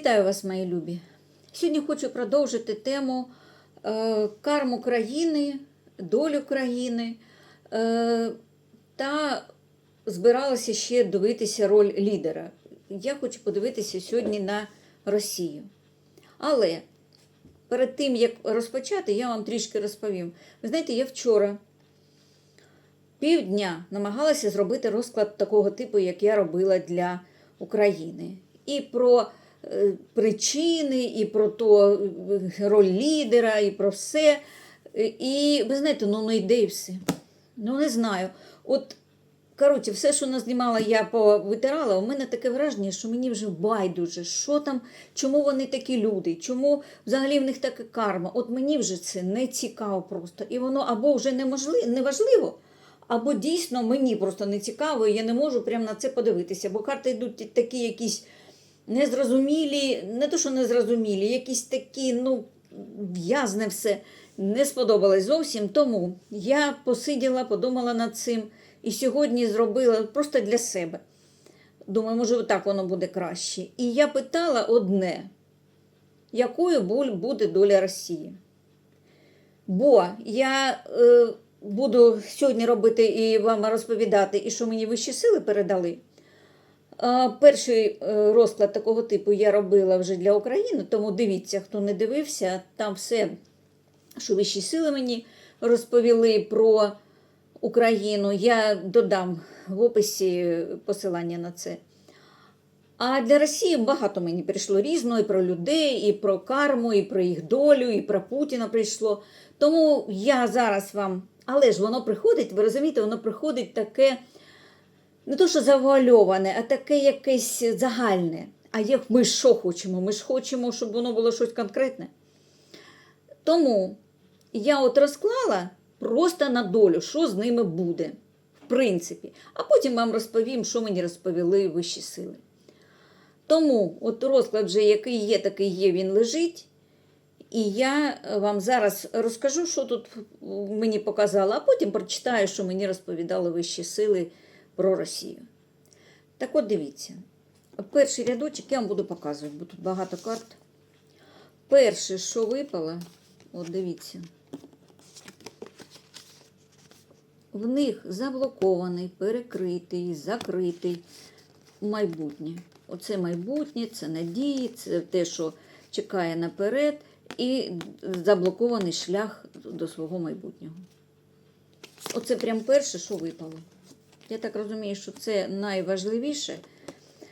Вітаю вас, мої любі. Сьогодні хочу продовжити тему е, карм України, долю країни е, та збиралася ще дивитися роль лідера. Я хочу подивитися сьогодні на Росію. Але перед тим, як розпочати, я вам трішки розповім. Ви знаєте, я вчора півдня намагалася зробити розклад такого типу, як я робила для України. І про причини, і про то е, роль лідера, і про все. Е, І ви знаєте, ну не йде і все. Ну не знаю. От, коротше, все, що назнімала, я повитирала, у мене таке враження, що мені вже байдуже, що там, чому вони такі люди, чому взагалі в них така карма. От мені вже це не цікаво просто. І воно або вже неможливо, неважливо, або дійсно мені просто не цікаво, і я не можу прямо на це подивитися, бо карти йдуть такі якісь незрозумілі, не то, що незрозумілі, якісь такі, ну, в'язне все. Не сподобалось зовсім. Тому я посиділа, подумала над цим і сьогодні зробила просто для себе. Думаю, може, так воно буде краще. І я питала одне: якою буде доля Росії? Бо я е, буду сьогодні робити і вам розповідати, і що мені вищі сили передали. Перший е, розклад такого типу я робила вже для України, тому дивіться, хто не дивився, там все, що вищі сили мені розповіли про Україну. Я додам в описі посилання на це. А для Росії багато мені прийшло різного і про людей, і про карму, і про їх долю, і про Путіна прийшло. Тому я зараз вам. Але ж воно приходить, ви розумієте, воно приходить таке не то, що завуальоване, а таке якесь загальне. А як ми що хочемо? Ми ж хочемо, щоб воно було щось конкретне. Тому я от розклала просто на долю, що з ними буде, в принципі. А потім вам розповім, що мені розповіли вищі сили. Тому от розклад вже який є, такий є, він лежить. І я вам зараз розкажу, що тут мені показало, а потім прочитаю, що мені розповідали вищі сили про Росію. Так от дивіться. Перший рядочок я вам буду показувати, бо тут багато карт. Перше, що випало, от дивіться. В них заблокований, перекритий, закритий майбутнє. Оце майбутнє, це надії, це те, що чекає наперед, і заблокований шлях до свого майбутнього. Оце прям перше, що випало. Я так розумію, що це найважливіше.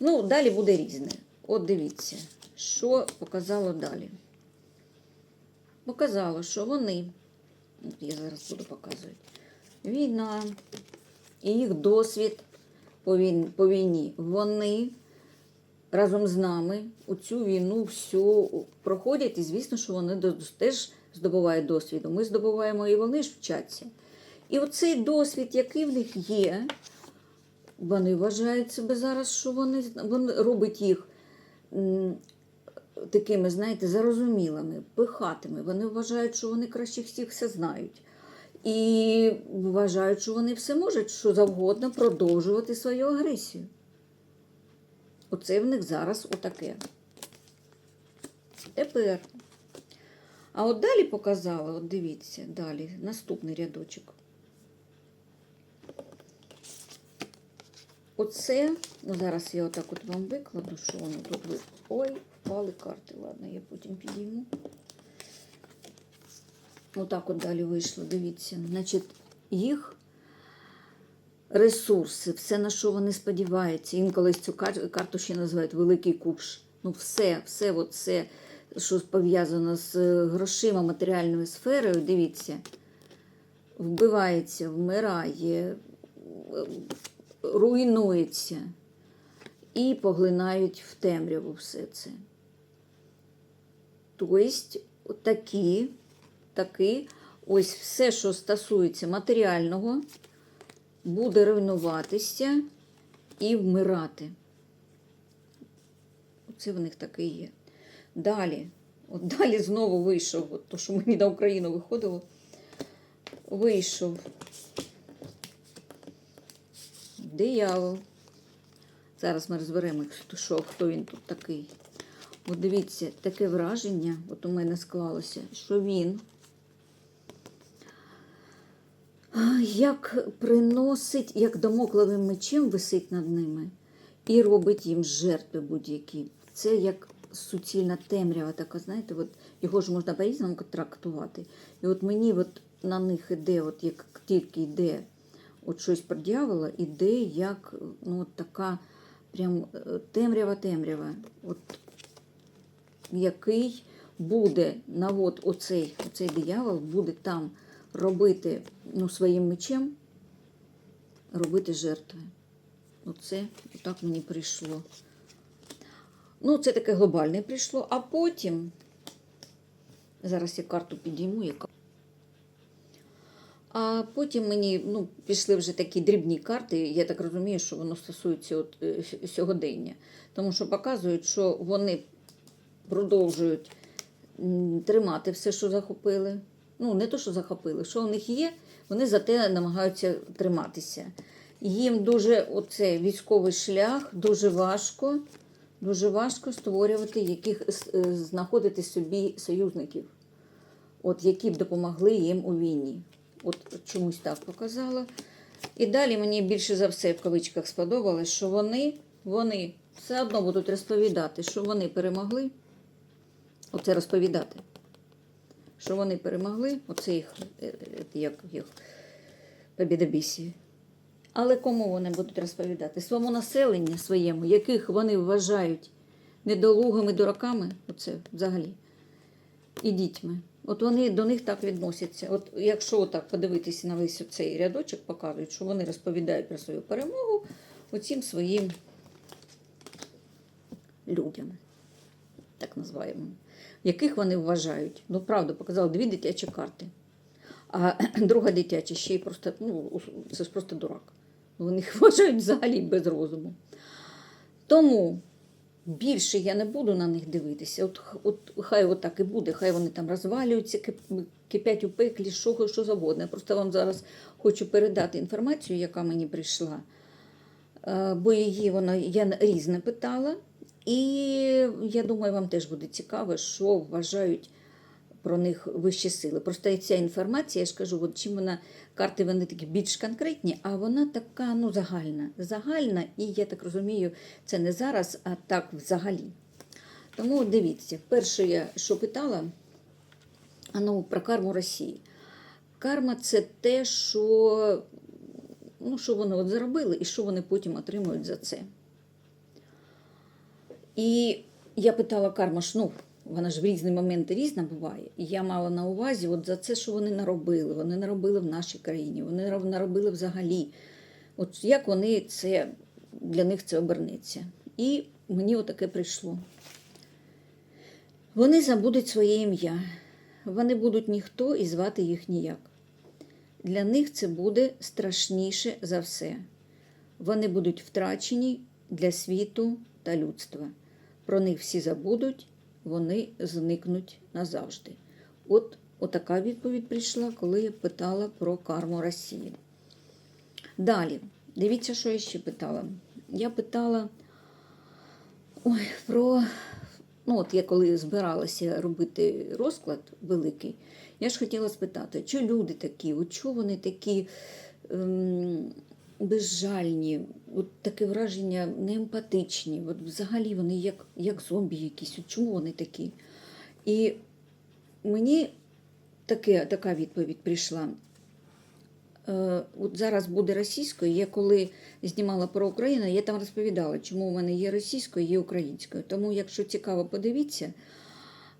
Ну, далі буде різне. От дивіться, що показало далі. Показало, що вони, от я зараз буду показувати, війна і їх досвід по війні. Вони разом з нами у цю війну всю проходять, і звісно, що вони теж здобувають досвіду. Ми здобуваємо і вони ж вчаться. І оцей досвід, який в них є, вони вважають себе зараз, що вони, вони робить їх такими, знаєте, зарозумілими, пихатими. Вони вважають, що вони краще всіх все знають. І вважають, що вони все можуть, що завгодно продовжувати свою агресію. Оце в них зараз отаке. Тепер. А от далі показала, от дивіться, далі, наступний рядочок. Оце, ну зараз я отак от вам викладу, що воно тут ви. Ой, впали карти. Ладно, я потім підійму. Отак от далі вийшло, дивіться. Значить, їх ресурси, все, на що вони сподіваються. Інколи цю карту ще називають Великий Куш. Ну, все, все, от що пов'язано з е, грошима, матеріальною сферою, дивіться, вбивається, вмирає, руйнується і поглинають в темряву все це. Тобто, такі, такі, ось все, що стосується матеріального, буде руйнуватися і вмирати. Оце в них таке є. Далі, от далі знову вийшов, от то, що мені на Україну виходило, вийшов диявол. Зараз ми розберемо, що, хто він тут такий. От дивіться, таке враження, от у мене склалося, що він як приносить, як домокловим мечем висить над ними і робить їм жертви будь-які. Це як суцільна темрява, така, знаєте, от його ж можна по-різному трактувати. І от мені от на них іде, от як тільки йде от щось про дьявола, іде як ну, от така прям е, темрява-темрява. От який буде на от оцей, оцей диявол буде там робити ну, своїм мечем, робити жертви. Оце отак мені прийшло. Ну, це таке глобальне прийшло, а потім, зараз я карту підійму, яка. А потім мені ну, пішли вже такі дрібні карти. Я так розумію, що воно стосується от, е, сьогодення. Тому що показують, що вони продовжують тримати все, що захопили. Ну, не то, що захопили, що у них є, вони за те намагаються триматися. Їм дуже оцей військовий шлях дуже важко, дуже важко створювати яких е, знаходити собі союзників, от які б допомогли їм у війні. От чомусь так показала. І далі мені більше за все в кавичках сподобалось, що вони, вони все одно будуть розповідати, що вони перемогли. Оце розповідати. Що вони перемогли, оце їх, е, е, як їх побідобісі. Але кому вони будуть розповідати? Своєму населенню своєму, яких вони вважають недолугими дураками, оце взагалі, і дітьми. От вони до них так відносяться. От якщо так подивитися на весь цей рядочок, показують, що вони розповідають про свою перемогу оцім своїм людям, так називаємо, яких вони вважають. Ну, правда, показали дві дитячі карти. А друга дитяча ще й просто, ну, це ж просто дурак. Вони їх вважають взагалі без розуму. Тому більше я не буду на них дивитися. От, от хай отак і буде, хай вони там розвалюються, кипять у пеклі, що, що завгодно. Я просто вам зараз хочу передати інформацію, яка мені прийшла. Е, Бо її вона я різне питала. І я думаю, вам теж буде цікаво, що вважають про них вищі сили. Просто ця інформація, я ж кажу, от чим вона карти вони такі більш конкретні, а вона така ну, загальна. Загальна, і я так розумію, це не зараз, а так взагалі. Тому дивіться, перше, я що питала, ну, про карму Росії. Карма це те, що, ну, що вони от заробили і що вони потім отримують за це. І я питала карма, ну, вона ж в різні моменти різна буває. І я мала на увазі от за це, що вони наробили. Вони наробили в нашій країні, вони наробили взагалі. От як вони це для них це обернеться. І мені отаке прийшло. Вони забудуть своє ім'я. Вони будуть ніхто і звати їх ніяк. Для них це буде страшніше за все. Вони будуть втрачені для світу та людства. Про них всі забудуть, вони зникнуть назавжди. От отака відповідь прийшла, коли я питала про карму Росії. Далі, дивіться, що я ще питала. Я питала ой, про. Ну, от я коли збиралася робити розклад великий, я ж хотіла спитати, чи люди такі, от чого вони такі ем, безжальні, от таке враження неемпатичні, от взагалі вони як, як зомбі якісь, от чому вони такі? І мені таке, така відповідь прийшла. Е, От зараз буде російською. Я коли знімала про Україну, я там розповідала, чому у мене є російською, є українською. Тому, якщо цікаво, подивіться,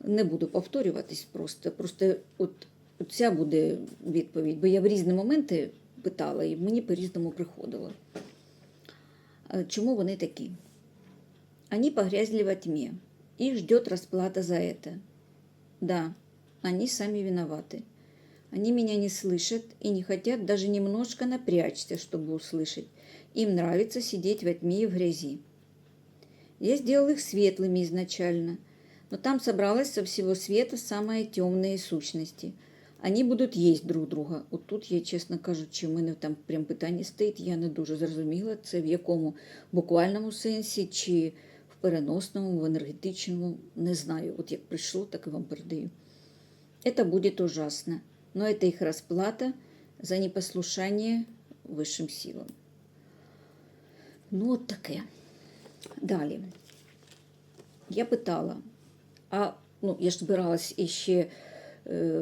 не буду повторюватись просто. Просто от, от ця буде відповідь, бо я в різні моменти питала, і мені по-різному приходило. Е, Чому вони такі? Они погрязли во тьме. Их ждет расплата за это. Да, они сами виноваты. Они меня не слышат и не хотят даже немножко напрячься, чтобы услышать. Им нравится сидеть во тьме и в грязи. Я сделал их светлыми изначально, но там собралась со всего света самые темные сущности. Они будуть їсть друг друга. От тут я, чесно кажучи, в мене там прям питання стоїть, я не дуже зрозуміла, це в якому буквальному сенсі, чи в переносному, в енергетичному. Не знаю, от як прийшло, так і вам передаю. Это будет ужасно, но это их расплата за непослушание высшим силам. Ну, от таке. Далі. Я питала, а ну, я ж збиралась іще е,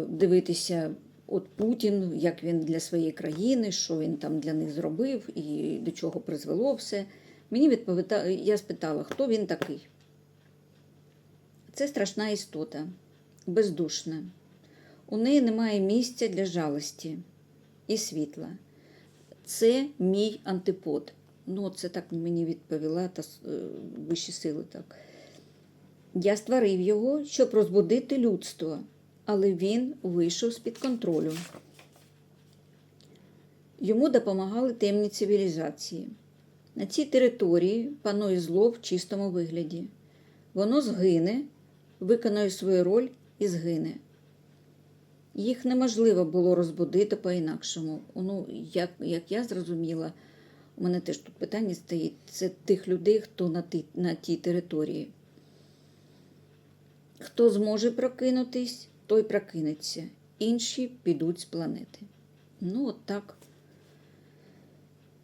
дивитися, от Путін, як він для своєї країни, що він там для них зробив і до чого призвело все. Мені відповіда... я спитала, хто він такий. Це страшна істота, бездушна. У неї немає місця для жалості і світла. Це мій антипод. Ну, це так мені відповіла та е, вищі сили. так. Я створив його, щоб розбудити людство, але він вийшов з-під контролю. Йому допомагали темні цивілізації. На цій території панує зло в чистому вигляді. Воно згине, виконує свою роль і згине. Їх неможливо було розбудити по-інакшому. Ну, як, як я зрозуміла, у мене теж тут питання стоїть: це тих людей, хто на, ті, на тій території. Хто зможе прокинутись, той прокинеться. Інші підуть з планети. Ну, от так.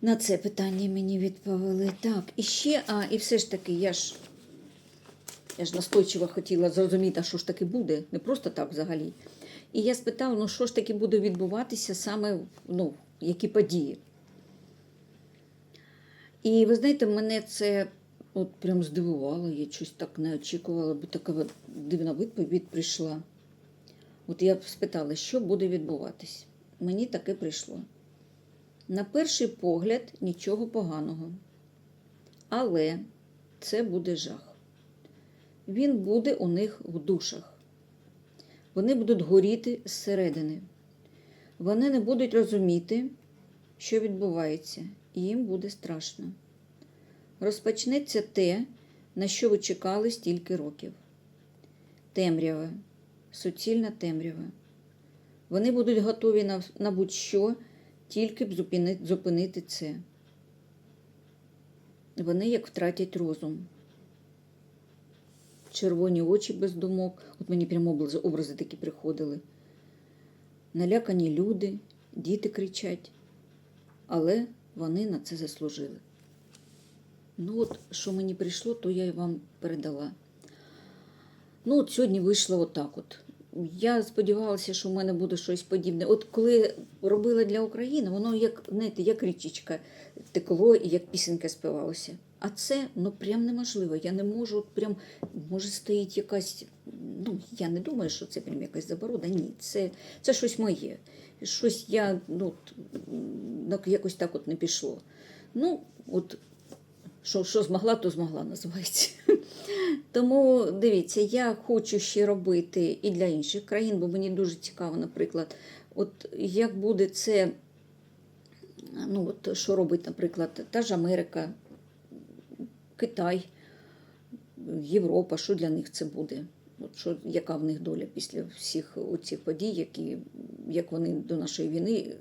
На це питання мені відповіли. Так, і ще, а, і все ж таки, я ж, я ж настойчиво хотіла зрозуміти, що ж таки буде, не просто так взагалі. І я спитала, ну що ж таки буде відбуватися саме, ну, які події. І ви знаєте, мене це от прям здивувало, я щось так не очікувала, бо така дивна відповідь прийшла. От я спитала, що буде відбуватись. Мені таке прийшло. На перший погляд нічого поганого. Але це буде жах. Він буде у них в душах. Вони будуть горіти зсередини. Вони не будуть розуміти, що відбувається, і їм буде страшно. Розпочнеться те, на що ви чекали стільки років. Темрява, суцільна темрява. Вони будуть готові на, на будь-що, тільки б зупинити, зупинити це. Вони як втратять розум. Червоні очі без думок. От мені прямо образи, такі приходили. Налякані люди, діти кричать, але вони на це заслужили. Ну, от, що мені прийшло, то я й вам передала. Ну, от сьогодні вийшло отак. От. Я сподівалася, що в мене буде щось подібне. От коли робила для України, воно як, знаєте, як річечка текло і як пісенька співалося. А це ну прям неможливо. Я не можу, от прям може стоїть якась. Ну, я не думаю, що це прям якась заборона. Ні, це, це щось моє. Щось я ну, якось так от не пішло. Ну, от що, що змогла, то змогла, називається. Тому дивіться, я хочу ще робити і для інших країн, бо мені дуже цікаво, наприклад, от як буде це, ну от що робить, наприклад, та ж Америка, Китай, Європа, що для них це буде? От що, яка в них доля після всіх оцих подій, які, як вони до нашої війни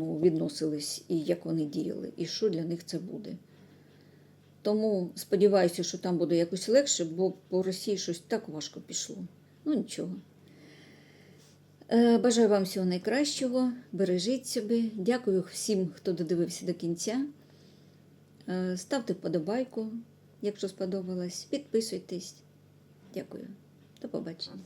ну, відносились і як вони діяли, і що для них це буде. Тому сподіваюся, що там буде якось легше, бо по Росії щось так важко пішло. Ну нічого. Е, Бажаю вам всього найкращого, бережіть себе. Дякую всім, хто додивився до кінця. Е, Ставте вподобайку, якщо сподобалось. Підписуйтесь. Дякую. До побачення.